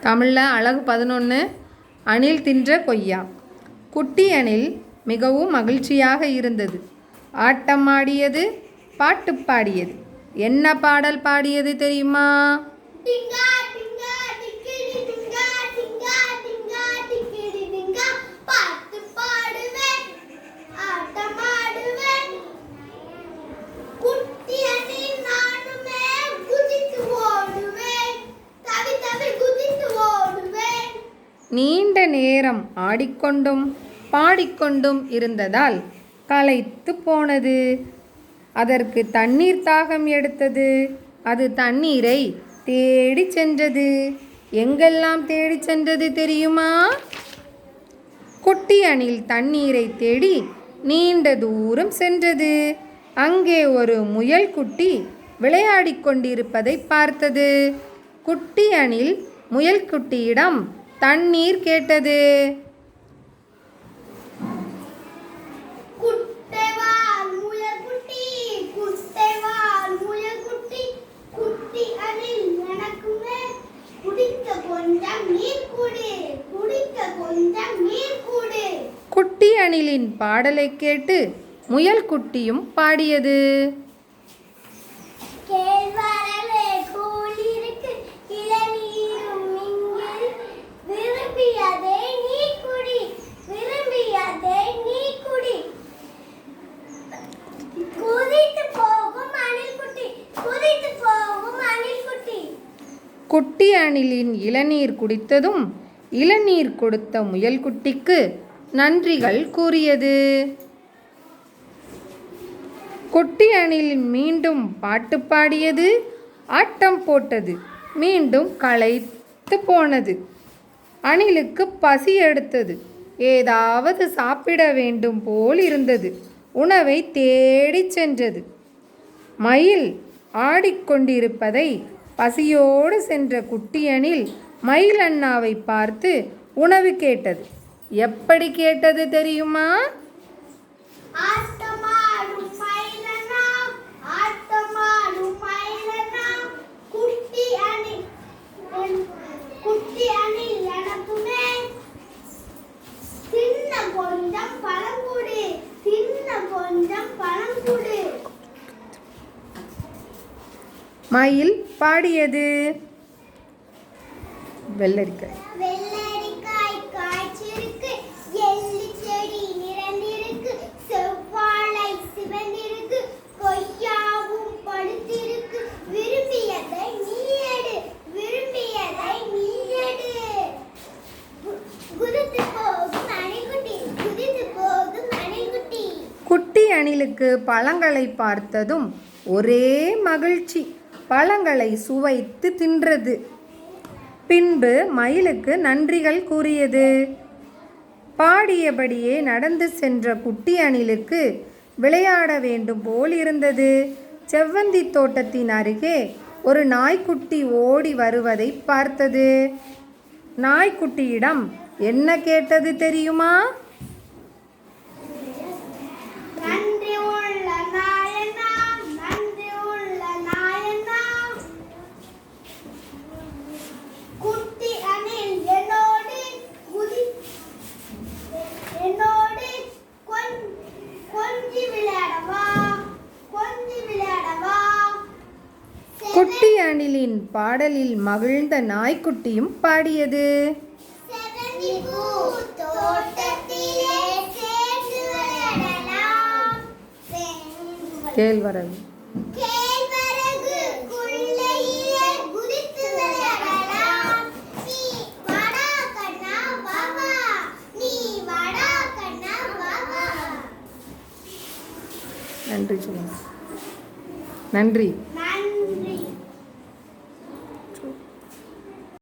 தமிழில் அழகு பதினொன்று அணில் தின்ற கொய்யா. குட்டி அணில் மிகவும் மகிழ்ச்சியாக இருந்தது. ஆட்டம் ஆடியது பாட்டு பாடியது. என்ன பாடல் பாடியது தெரியுமா? நீண்ட நேரம் ஆடிக்கொண்டும் பாடிக்கொண்டும் இருந்ததால் களைத்து போனது. அதற்கு தண்ணீர் தாகம் எடுத்தது. அது தண்ணீரை தேடி சென்றது. எங்கெல்லாம் தேடி சென்றது தெரியுமா? குட்டி அணில் தண்ணீரை தேடி நீண்ட தூரம் சென்றது. அங்கே ஒரு முயல் குட்டி விளையாடிக் கொண்டிருப்பதை பார்த்தது. குட்டி அணில் முயல் குட்டியிடம் தண்ணீர் கேட்டது. குட்டி அணிலின் பாடலை கேட்டு முயல் குட்டியும் பாடியது. கேழ்வரகு குட்டி அணிலின் இளநீர் குடித்ததும் இளநீர் கொடுத்த முயல்குட்டிக்கு நன்றிகள் கூறியது. குட்டி அணில் மீண்டும் பாட்டு பாடியது. ஆட்டம் போட்டது. மீண்டும் களைத்து போனது. அணிலுக்கு பசி எடுத்தது. ஏதாவது சாப்பிட வேண்டும் போல் இருந்தது. உணவை தேடிச் சென்றது. மயில் ஆடிக்கொண்டிருப்பதை பசியோடு சென்ற குட்டியனில் மயில் அண்ணாவை பார்த்து உணவு கேட்டது. எப்படி கேட்டது தெரியுமா? குதித்து போகும் அணில்குட்டி குட்டி அணிலுக்கு பழங்களை பார்த்ததும் ஒரே மகிழ்ச்சி. பழங்களை சுவைத்து தின்றது. பின்பு மயிலுக்கு நன்றிகள் கூறியது. பாடியபடியே நடந்து சென்ற குட்டி அணிலுக்கு விளையாட வேண்டும் போல் இருந்தது. செவ்வந்தி தோட்டத்தின் அருகே ஒரு நாய்க்குட்டி ஓடி வருவதை பார்த்தது. நாய்க்குட்டியிடம் என்ன கேட்டது தெரியுமா? குட்டி அணிலின் பாடலில் மகிழ்ந்த நாய்க்குட்டியும் பாடியது. கேழ்வரகு. நன்றி சொல்லுங்க. நன்றி.